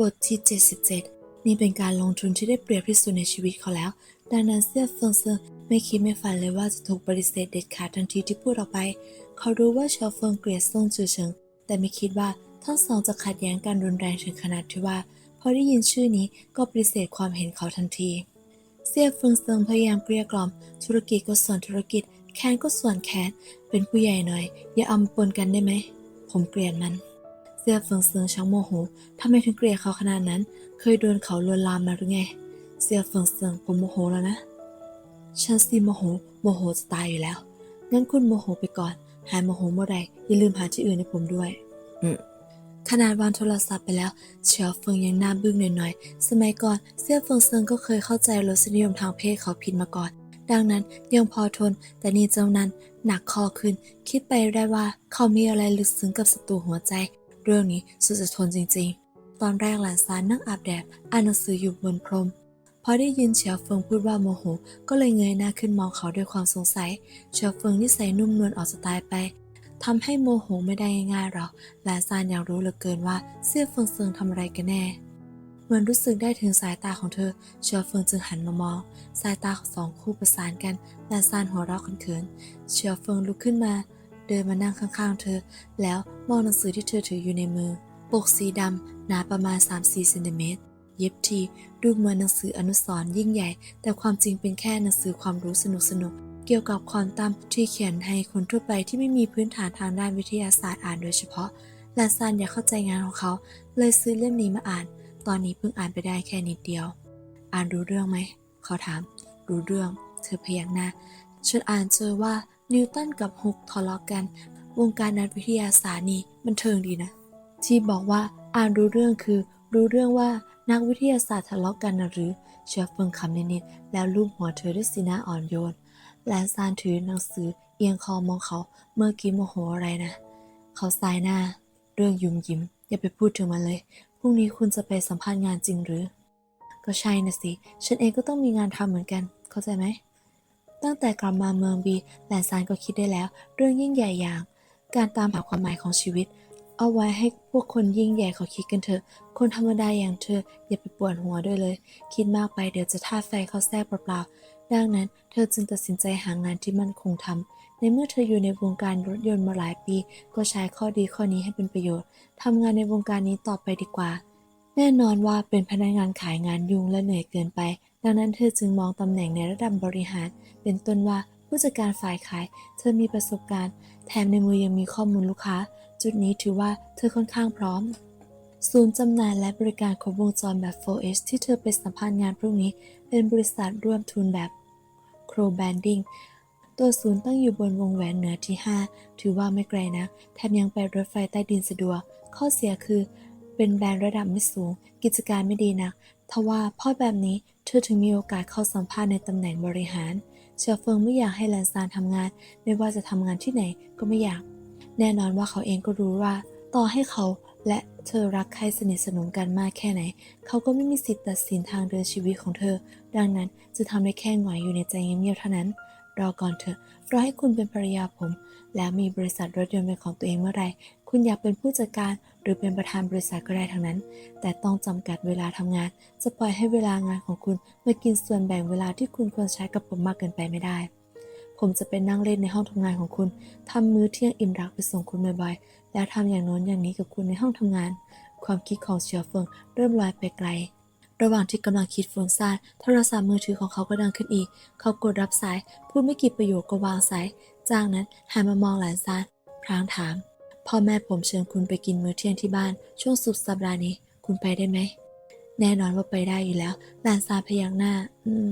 บทที่ 77 นี่เป็นการลงทุนที่ได้เปรียบที่สุดในชีวิตเขาแล้ว ดังนั้นเสียเฟิงเซิงไม่คิดไม่ฝันเลยว่าจะถูกปฏิเสธเด็ดขาดทันทีที่พูดออกไป เขารู้ว่าเชอเฟิงเกลียดซ่งจือเฉิง แต่ไม่คิดว่าทั้งสองจะขัดแย้งกันรุนแรงถึงขนาดที่ว่า พอได้ยินชื่อนี้ก็ปฏิเสธความเห็นเขาทันที เสียเฟิงเซิงพยายามเกลี้ยกล่อม ธุรกิจก็ส่วนธุรกิจ แค้นก็ส่วนแค้น เป็นผู้ใหญ่หน่อย อย่าอามาปนกันได้ไหม ผมเกลียดมัน เสี่ยเฟิงเซิงช่างโมโหทำไมถึงเกลียดเขาขนาดนั้น เคยโดนเขาลวนลามมาหรือไง เสี่ยเฟิงเซิงผมโมโหแล้วนะ ฉันสิโมโห โมโหจะตายอยู่แล้ว งั้นคุณโมโหไปก่อน หายโมโหเมื่อใดอย่าลืมหาที่อื่นให้ผมด้วย อืมขนาดวางโทรศัพท์ไปแล้ว เฉียวเฟิงยังหน้าบึ้งหน่อยๆ สมัยก่อนเสี่ยเฟิงเซิงก็เคยเข้าใจรสนิยมทางเพศเขาผิดมาก่อน ดังนั้นยังพอทน แต่นี่เจ้านั้นหนักคอขึ้น คิดไปได้ว่าเขามีอะไรลึกซึ้งกับศัตรูหัวใจ เรื่องนี้สุดจะทนจริงๆ ตอนแรกหลานซานนั่งอาบแดดอ่านหนังสืออยู่บนพรม พอได้ยินเฉียวเฟิงพูดว่าโมโห ก็เลยเงยหน้าขึ้นมองเขาด้วยความสงสัย เฉียวเฟิงนิสัยนุ่มนวลออกสไตล์ไปทำให้โมโหไม่ได้ง่ายๆหรอกหลานซานอยากรู้เหลือเกินว่าเสี่ยเฟิงเซิงทำอะไรกันแน่ เหมือนรู้สึกได้ถึงสายตาของเธอ เฉียวเฟิงจึงหันมามอง สายตาของสองคู่ประสานกันหลานซานหัวเราะเขินๆเฉียวเฟิงลุกขึ้นมา เดินมานั่งข้างๆ เธอ แล้วมองหนังสือที่เธอถืออยู่ในมือ ปกสีดำหนาประมาณ 3-4เซนติเมตร เย็บทีดูเหมือนหนังสืออนุสรณ์ยิ่งใหญ่ แต่ความจริงเป็นแค่หนังสือความรู้สนุกๆ เกี่ยวกับควอนตัมที่เขียนให้คนทั่วไปที่ไม่มีพื้นฐานทางด้านวิทยาศาสตร์อ่านโดยเฉพาะลานซานอยากเข้าใจงานของเขา เลยซื้อเล่มนี้มาอ่าน ตอนนี้เพิ่งอ่านไปได้แค่นิดเดียว อ่านรู้เรื่องไหม เขาถาม รู้เรื่อง เธอพยักหน้า ฉันอ่านเจอว่า นิวตันกับฮุกทะเลาะกัน วงการนักวิทยาศาสตร์นี่มันเทิงดีนะ ที่บอกว่าอ่านรู้เรื่องคือ รู้เรื่องว่านักวิทยาศาสตร์ทะเลาะกันนะหรือ เชฟเฟิงคำนิดๆแล้วลูบหัวเธอด้วยสีหน้าอ่อนโยนแลนซานถือหนังสือเอียงคอมองเขาเมื่อกี้โมโหอะไรนะ เขาสายหน้า เรื่องยุ่มยิ้ม อย่าไปพูดถึงมันเลยพรุ่งนี้คุณจะไปสัมภาษณ์งานจริงหรือ ก็ใช่นะสิ ฉันเองก็ต้องมีงานทำเหมือนกัน เข้าใจไหม ตั้งแต่กลับมาเมืองบีแลนซานก็คิดได้แล้ว เรื่องยิ่งใหญ่อย่าง การตามหาความหมายของชีวิต เอาไว้ให้พวกคนยิ่งใหญ่เขาคิดกันเถอะ คนธรรมดาอย่างเธออย่าไปปวดหัวด้วยเลย คิดมากไปเดี๋ยวจะท่าไฟเข้าแทรกเปล่าๆดังนั้น เธอจึงตัดสินใจหางานที่มั่นคงทำในเมื่อเธออยู่ในวงการรถยนต์มาหลายปี ก็ใช้ข้อดีข้อนี้ให้เป็นประโยชน์ทำงานในวงการนี้ต่อไปดีกว่าแน่นอนว่าเป็นพนักงานขายงานยุ่งและเหนื่อยเกินไป ดังนั้นเธอจึงมองตำแหน่งในระดับบริหาร เป็นต้นว่าผู้จัดการฝ่ายขาย เธอมีประสบการณ์ แถมในมือยังมีข้อมูลลูกค้า จุดนี้ถือว่าเธอค่อนข้างพร้อม ศูนย์จำหน่ายและบริการครบวงจรแบบ 4H ที่เธอไปสัมภาษณ์งานพรุ่งนี้ เป็นบริษัทร่วมทุนแบบ Crow Banding ตัวศูนย์ตั้งอยู่บนวงแหวนเหนือที่ 5 ถือว่าไม่ไกลนะ แถมยังไปรถไฟใต้ดินสะดวก ข้อเสียคือ เป็นแบรนด์ระดับไม่สูง กิจการไม่ดีนักทว่าพราะแบบนี้ เธอถึงมีโอกาสเข้าสัมภาษณ์ในตำแหน่งบริหาร เชอเฟิงไม่อยากให้แลนซานทำงาน ไม่ว่าจะทำงานที่ไหนก็ไม่อยาก แน่นอนว่าเขาเองก็รู้ว่า ต่อให้เขาและเธอรักใครสนิทสนมกันมากแค่ไหน เขาก็ไม่มีสิทธิ์ตัดสินทางเดินชีวิตของเธอ ดังนั้นจะทำได้แค่หงอยอยู่ในใจเงียบๆเท่านั้น รอก่อนเถอะรอให้คุณเป็นภรรยาผม แล้วมีบริษัทรถยนต์เป็นของตัวเองเมื่อไร คุณอยากเป็นผู้จัดการหรือเป็นประธานบริษัทก็ได้ทั้งนั้น แต่ต้องจำกัดเวลาทำงาน จะปล่อยให้เวลางานของคุณมากินส่วนแบ่งเวลาที่คุณควรใช้กับผมมากเกินไปไม่ได้ ผมจะเป็นนั่งเล่นในห้องทำงานของคุณทำมื้อเที่ยงอิ่มรักไปส่งคุณบ่อยๆ แล้วทำอย่างโน้นอย่างนี้กับคุณในห้องทำงาน ความคิดของเฉียวเฟิงเริ่มลอยไปไกล ระหว่างที่กำลังคิดฟุ้งซ่านโทรศัพท์มือถือของเขาก็ดังขึ้นอีก เขากดรับสาย พูดไม่กี่ประโยคก็วางสาย จากนั้นหันมามองหลานซานพลางถาม พ่อแม่ผมเชิญคุณไปกินมื้อเที่ยงที่บ้าน ช่วงสุดสัปดาห์นี้ คุณไปได้ไหม แน่นอนว่าไปได้อยู่แล้ว หลานซานพยักหน้า อืม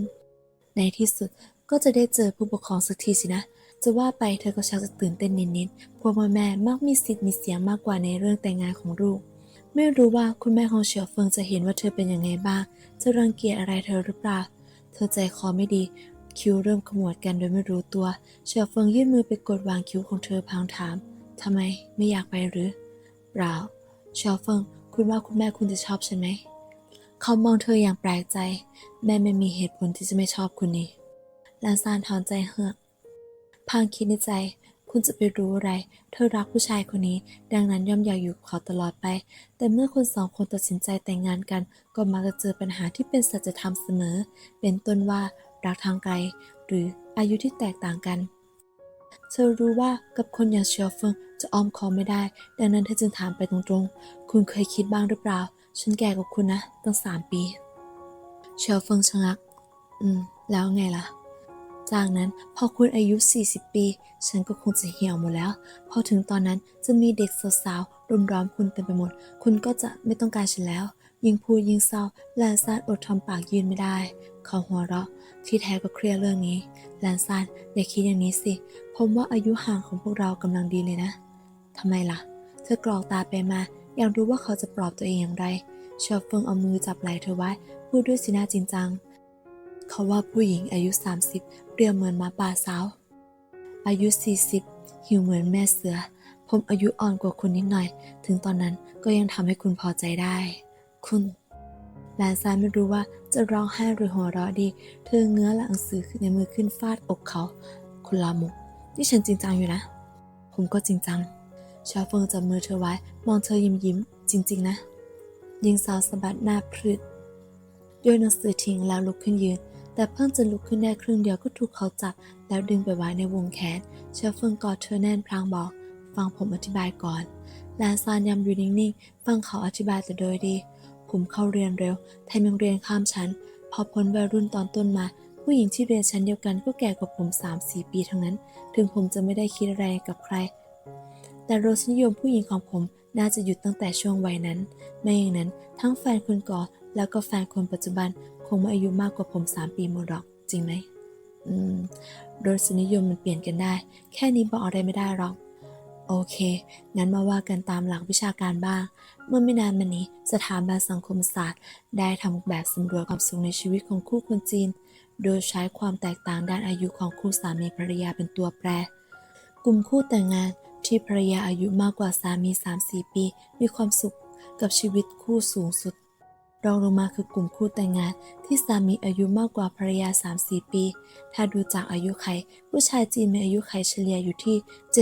ในที่สุดก็จะได้เจอผู้ปกครองสักทีสินะจะว่าไปเธอก็ชักจะตื่นเต้นนิดๆพวกพ่อแม่มักมีสิทธิ์มีเสียงมากกว่าในเรื่องแต่งงานของลูก ไม่รู้ว่าคุณแม่ของเฉียวเฟิงจะเห็นว่าเธอเป็นยังไงบ้าง จะรังเกียจอะไรเธอหรือเปล่า เธอใจคอไม่ดี คิ้วเริ่มขมวดกันโดยไม่รู้ตัว เฉียวเฟิงยื่นมือไปกดวางคิ้วของเธอพางถาม ทำไมไม่อยากไปหรือ เปล่า เฉียวเฟิง คุณว่าคุณแม่คุณจะชอบฉันไหม เขามองเธออย่างแปลกใจ แม่ไม่มีเหตุผลที่จะไม่ชอบคุณนี่ลานซานถอนใจเฮือกพางคิดในใจ คุณจะไปรู้อะไร เธอรักผู้ชายคนนี้ ดังนั้นย่อมอยากอยู่กับเขาตลอดไป แต่เมื่อคนสองคนตัดสินใจแต่งงานกัน ก็มักจะเจอปัญหาที่เป็นสัจธรรมเสมอ เป็นต้นว่ารักทางไกล หรืออายุที่แตกต่างกัน เธอรู้ว่ากับคนอย่างเชียวเฟิงจะอ้อมคอมไม่ได้ ดังนั้นเธอจึงถามไปตรงๆ คุณเคยคิดบ้างหรือเปล่า ฉันแก่กว่าคุณนะ ตั้งสามปี เชียวเฟิงชะงัก อืม แล้วไงล่ะ จากนั้นพอคุณอายุ 40 ปี ฉันก็คงจะเหี่ยวหมดแล้ว พอถึงตอนนั้นจะมีเด็กสาวๆรุมล้อมคุณเต็มไปหมด คุณก็จะไม่ต้องการฉันแล้ว ยิ่งพูดยิ่งเศร้าแลนซานอดทำปากยืนไม่ได้ เขาหัวเราะ ที่แท้ก็เครียดเรื่องนี้แลนซานอย่าคิดอย่างนี้สิ ผมว่าอายุห่างของพวกเรากำลังดีเลยนะทำไมล่ะ เธอกรอกตาไปมา อยากรู้ว่าเขาจะปลอบตัวเองอย่างไรเชอเฟิงเอามือจับไหล่เธอไว้ พูดด้วยสีหน้าจริงจัง เขาว่าผู้หญิงอายุ 30 เปรียบเหมือนหมาป่าสาว อายุ 40 หิวเหมือนแม่เสือ ผมอายุอ่อนกว่าคุณนิดหน่อย ถึงตอนนั้นก็ยังทำให้คุณพอใจได้ คุณแลนซานไม่รู้ว่าจะร้องไห้หรือหัวเราะดี เธอเงื้อหลังสือในมือขึ้นฟาดอกเขา คุณลามุกนี่ฉันจริงจังอยู่นะ ผมก็จริงจัง ชาเฟิงจับมือเธอไว้ มองเธอยิ้มยิ้ม จริง ๆ นะยิงสาวสะบัดหน้าพรึดโยหนังสือทิ้งแล้วลุกขึ้นยืน แต่เพิ่งจะลุกขึ้นได้ครึ่งเดียวก็ถูกเขาจับ แล้วดึงไปไว้ในวงแขน เชฟเฟิงกอดเธอแน่นพลางบอก ฟังผมอธิบายก่อนแลนซานยำอยู่นิ่งๆ ฟังเขาอธิบายแต่โดยดี ผมเข้าเรียนเร็วแถมยังเรียนข้ามชั้น พอพ้นวัยรุ่นตอนต้นมา ผู้หญิงที่เรียนชั้นเดียวกันก็แก่กว่าผม 3-4 ปีทั้งนั้น ถึงผมจะไม่ได้คิดอะไรกับใคร แต่รสนิยมผู้หญิงของผมน่าจะหยุดตั้งแต่ช่วงวัยนั้น ไม่อย่างนั้นทั้งแฟนคนก่อนแล้วก็แฟนคนปัจจุบัน คงไม่อายุมากกว่าผม3ปีหมดหรอกจริงไหมอืมรสนิยมมันเปลี่ยนกันได้ แค่นี้บอกอะไรไม่ได้หรอก โอเค งั้นมาว่ากันตามหลักวิชาการบ้าง เมื่อไม่นานมานี้ สถาบันสังคมศาสตร์ ได้ทำแบบสำรวจความสุขในชีวิตของคู่คนจีน โดยใช้ความแตกต่างด้านอายุของคู่สามีภรรยาเป็นตัวแปร กลุ่มคู่แต่งงานที่ภรรยาอายุมากกว่าสามี 3-4 ปี มีความสุขกับชีวิตคู่สูงสุด รองลงมาคือกลุ่มคู่แต่งงาน ที่สามีอายุมากกว่าภรรยา 3-4 ปี ถ้าดูจากอายุไข ผู้ชายจีนมีอายุไขเฉลี่ยอยู่ที่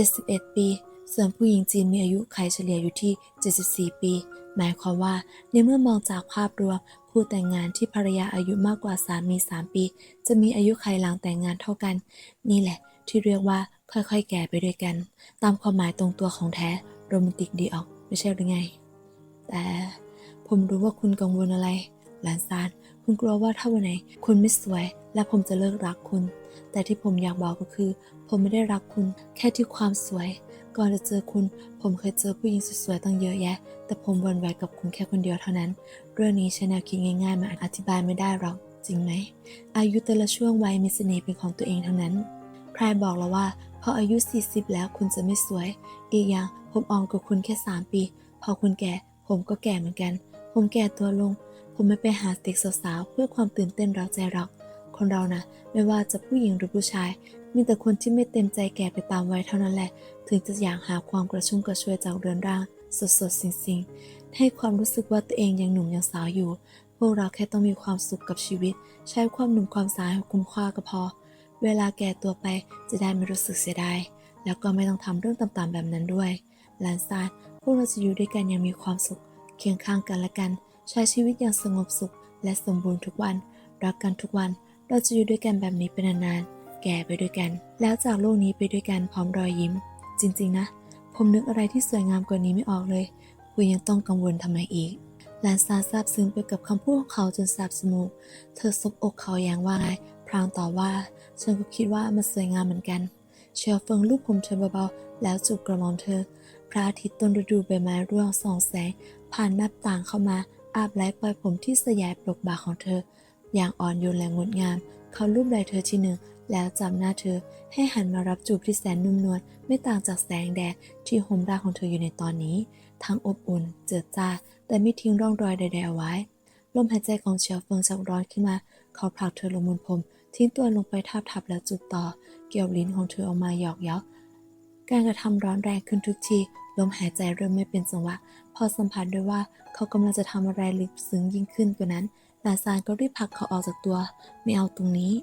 71 ปี ส่วนผู้หญิงจีนมีอายุไขเฉลี่ยอยู่ที่ 74 ปี หมายความว่าในเมื่อมองจากภาพรวม คู่แต่งงานที่ภรรยาอายุมากกว่าสามี 3 ปี จะมีอายุไขหลังแต่งงานเท่ากัน นี่แหละ ที่เรียกว่าค่อยๆ แก่ไปด้วยกัน ตามความหมายตรงตัวของแท้โรแมนติกดีออก ไม่ใช่หรือไง แต่ ผมรู้ว่าคุณกังวลอะไร หลานซาน คุณกลัวว่าถ้าวันไหน คุณไม่สวย และผมจะเลิกรักคุณ แต่ที่ผมอยากบอกก็คือ ผมไม่ได้รักคุณ แค่ที่ความสวย ก่อนจะเจอคุณ ผมเคยเจอผู้หญิงสวยๆตั้งเยอะแยะ แต่ผมวันไหวกับคุณแค่คนเดียวเท่านั้น เรื่องนี้ใช้แนวคิดง่ายๆมาอธิบายไม่ได้หรอก จริงไหม อายุแต่ละช่วงวัยมีเสน่ห์เป็นของตัวเองทั้งนั้น ใครบอกแล้วว่าพออายุ 40 แล้วคุณจะไม่สวย อีกอย่างผมอ่อนกว่าคุณแค่ 3 ปี พอคุณแก่ผมก็แก่เหมือนกัน ผมแก่ตัวลง ผมไม่ไปหาเด็กสาวๆเพื่อความตื่นเต้นเร้าใจหรอกคนเรานะไม่ว่าจะผู้หญิงหรือผู้ชาย มีแต่คนที่ไม่เต็มใจแก่ไปตามวัยเท่านั้นแหละ ถึงจะอยากหาความกระชุ่มกระชวยจากเรือนร่าง สดๆสิ่งๆให้ความรู้สึกว่าตัวเองยังหนุ่มยังสาวอยู่ พวกเราแค่ต้องมีความสุขกับชีวิต ใช้ความหนุ่มความสาวให้คุ้มค่าก็พอ เวลาแก่ตัวไปจะได้ไม่รู้สึกเสียดายแล้วก็ไม่ต้องทำเรื่องต่ำๆแบบนั้นด้วยหลานซานพวกเราจะอยู่ด้วยกันย่างมีความสุข เคียงข้างกันและกัน ใช้ชีวิตอย่างสงบสุข และสมบูรณ์ทุกวัน รักกันทุกวัน เราจะอยู่ด้วยกันแบบนี้เป็นนานๆ แก่ไปด้วยกัน แล้วจากโลกนี้ไปด้วยกันพร้อมรอยยิ้ม จริง ๆ นะ ผมนึกอะไรที่สวยงามกว่านี้ไม่ออกเลย คุณยังต้องกังวลทำไมอีกหลานซาซาบซึ้งไปกับคำพูดของเขาจนแสบสมูก เธอซบอกเขาอย่างว่าไงพรางต่อว่า ฉันก็คิดว่ามันสวยงามเหมือนกัน เชียวเฟิงลูบผมเธอเบาๆ แล้วจูบกระหม่อมเธอ พระอาทิตย์ต้นฤดูใบไม้ร่วงสองแสง ผ่านหน้าต่างเข้ามา อาบไล้ปล่อยผมที่สยายปลกบ่าของเธอ อย่างอ่อนโยนและงดงาม เขาลูบไหล่เธอทีหนึ่ง แล้วจับหน้าเธอ ให้หันมารับจูบที่แสนนุ่มนวลไม่ต่างจากแสงแดดที่ห่มร่างของเธออยู่ในตอนนี้ ทั้งอบอุ่น เจิดจ้า แต่ไม่ทิ้งร่องรอยใดๆเอาไว้ลมหายใจของเฉียวเฟิงชักร้อนขึ้นมา เขาผลักเธอลงบนพรมทิ้งตัวลงไปทับทับแล้วจูบต่อ เกี่ยวลิ้นของเธอออกมาหยอกเย้าการกระทำร้อนแรงขึ้นทุกที ลมหายใจเริ่มไม่เป็นจังหวะ พอสัมผัสด้วยว่าเขากำลังจะทำอะไรลึกซึ้งยิ่งขึ้นกว่านั้นหลานซานก็รีบผลักเขาออกจากตัว ไม่เอาตรงนี้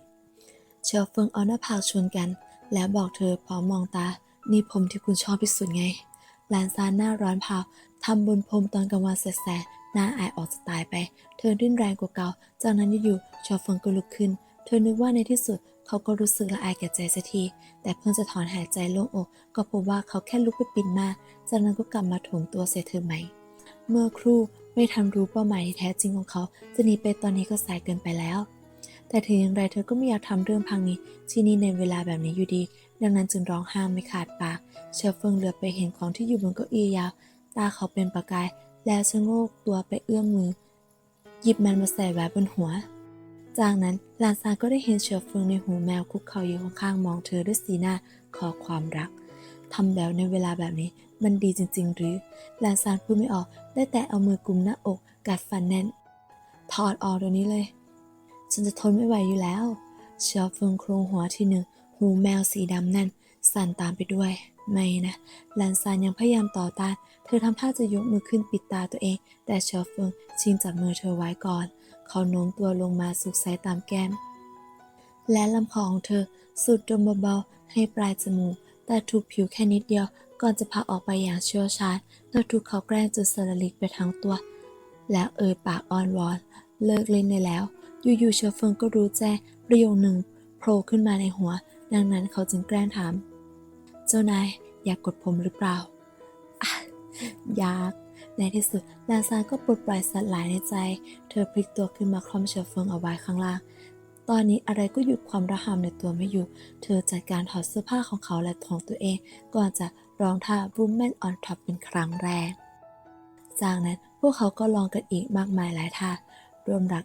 เชียวเฟิงเอาหน้าผากชนกัน แล้วบอกเธอพร้อมมองตา นี่ผมที่คุณชอบที่สุดไง หลานซานหน้าร้อนเผาทำบนพรมตอนกลางวันแสกๆหน้าอายออกจะตายไป เธอดิ้นแรงกว่าเก่า จากนั้นอยู่ๆชอเฟิงก็ลุกขึ้น เธอนึกว่าในที่สุด เขาก็รู้สึกละอายแก่ใจสักที แต่เพิ่งจะถอนหายใจโล่งอก ก็พบว่าเขาแค่ลุกไปปิดมา จากนั้นก็กลับมาถมตัวใส่เธอใหม่ เมื่อครู่ไม่ทันรู้เป้าหมายที่แท้จริงของเขา จะหนีไปตอนนี้ก็สายเกินไปแล้ว แต่ถึงอย่างไรเธอก็ไม่อยากทำเรื่องพังนี้ ที่นี่ในเวลาแบบนี้อยู่ดี ดังนั้นจึงร้องห้ามไม่ขาดปาก เชฟเฟิงเหลือไปเห็นของที่อยู่บนเก้าอี้ยาว ตาเขาเป็นประกาย แล้วชะโงกตัวไปเอื้อมมือ หยิบมันมาใส่แหวนบนหัว จากนั้นหลานซานก็ได้เห็นเชฟเฟืองในหูแมวคุกเข่าอยู่ข้างๆมองเธอด้วยสีหน้าขอความรักทำแล้วในเวลาแบบนี้มันดีจริง ๆ หรือ หลานซานพูดไม่ออก ได้แต่เอามือกุมหน้าอก กัดฟันแน่น ถอดออกเดี๋ยวนี้เลย ฉันจะทนไม่ไหวอยู่แล้ว เชฟเฟืองโครงหัวที่หนึ่ง หูแมวสีดำนั่น สั่นตามไปด้วย ไม่นะหลานซานยังพยายามต่อต้าน เธอทำท่าจะยกมือขึ้นปิดตาตัวเอง แต่เชฟเฟิงชิงจับมือเธอไว้ก่อน เขาโน้มตัวลงมาสุกใสตามแก้ม และลำคอของเธอสูดดมเบาๆให้ปลายจมูก แต่ถูกผิวแค่นิดเดียวก่อนจะพาออกไปอย่างเชี่ยวชาญเธอถูกเขาแกล้งจนสลลิกไปทั้งตัว แล้วเอ่ยปากอ้อนวอน เลิกเล่นได้แล้ว อยู่ๆเชฟเฟิงก็รู้แจ้งประโยคหนึ่งโผล่ขึ้นมาในหัว ดังนั้นเขาจึงแกล้งถาม เจ้านายอยากกดผมหรือเปล่าออยาก ในที่สุดลาซานก็ปลดปล่อยสัตว์หลายในใจ เธอพลิกตัวขึ้นมาคล่อมเชฟเฟิงเอาไว้ข้างล่าง ตอนนี้อะไรก็หยุดความระหำในตัวไม่อยู่ เธอจัดการถอดเสื้อผ้าของเขาและของตัวเอง ก่อนจะร้องท่า Woman on Top เป็นครั้งแรก จากนั้นพวกเขาก็ลองกันอีกมากมายหลายท่ารวมรัก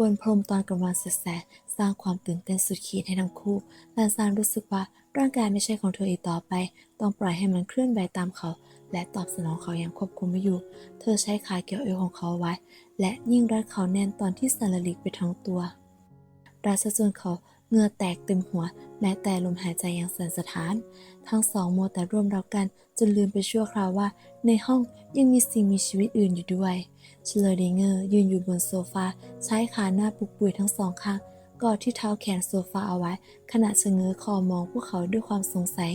บนพรมตอนกลางวันแสกๆสร้างความตื่นเต้นสุดขีดให้ทั้งคู่ลานซานรู้สึกว่าร่างกายไม่ใช่ของเธออีกต่อไป ต้องปล่อยให้มันเคลื่อนไหวตามเขา และตอบสนองเขาอย่างควบคุมไม่อยู่ เธอใช้ขาเกี่ยวเอวของเขาไว้ และยิ่งรัดเขาแน่นตอนที่สันลลิกไปทั้งตัวรัดซะจนเขา เหงื่อแตกเต็มหัว แม้แต่ลมหายใจยังสั่นสะท้าน ทั้งสองมัวแต่ร่วมรักกัน จนลืมไปชั่วคราวว่า ในห้องยังมีสิ่งมีชีวิตอื่นอยู่ด้วยเชลเดเงอร์ยืนอยู่บนโซฟา ใช้ขาหน้าปุกปุยทั้งสองข้างกอดที่เท้าแขนโซฟาเอาไว้ ขณะชะเง้อคอมองพวกเขาด้วยความสงสัย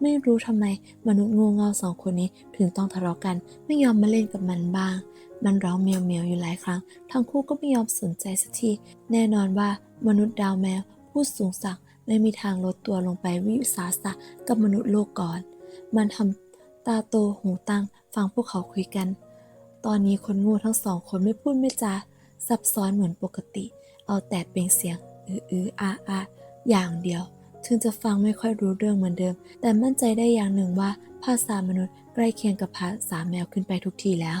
ไม่รู้ทำไมมนุษย์งูเงาสองคนนี้ถึงต้องทะเลาะกัน ไม่ยอมมาเล่นกับมันบ้าง มันร้องเมียวเมียวอยู่หลายครั้ง ทั้งคู่ก็ไม่ยอมสนใจสักที แน่นอนว่ามนุษย์ดาวแมว ผู้สูงศักดิ์ไม่มีทางลดตัวลงไปวิสาสะกับมนุษย์โลกก่อน มันทำตาโตหูตั้งฟังพวกเขาคุยกัน ตอนนี้คนโง่ทั้งสองคนไม่พูดไม่จาซับซ้อนเหมือนปกติ เอาแต่เปล่งเสียงอืออืออาอาอย่างเดียว ถึงจะฟังไม่ค่อยรู้เรื่องเหมือนเดิม แต่มั่นใจได้อย่างหนึ่งว่าภาษามนุษย์ใกล้เคียงกับภาษาแมวขึ้นไปทุกทีแล้ว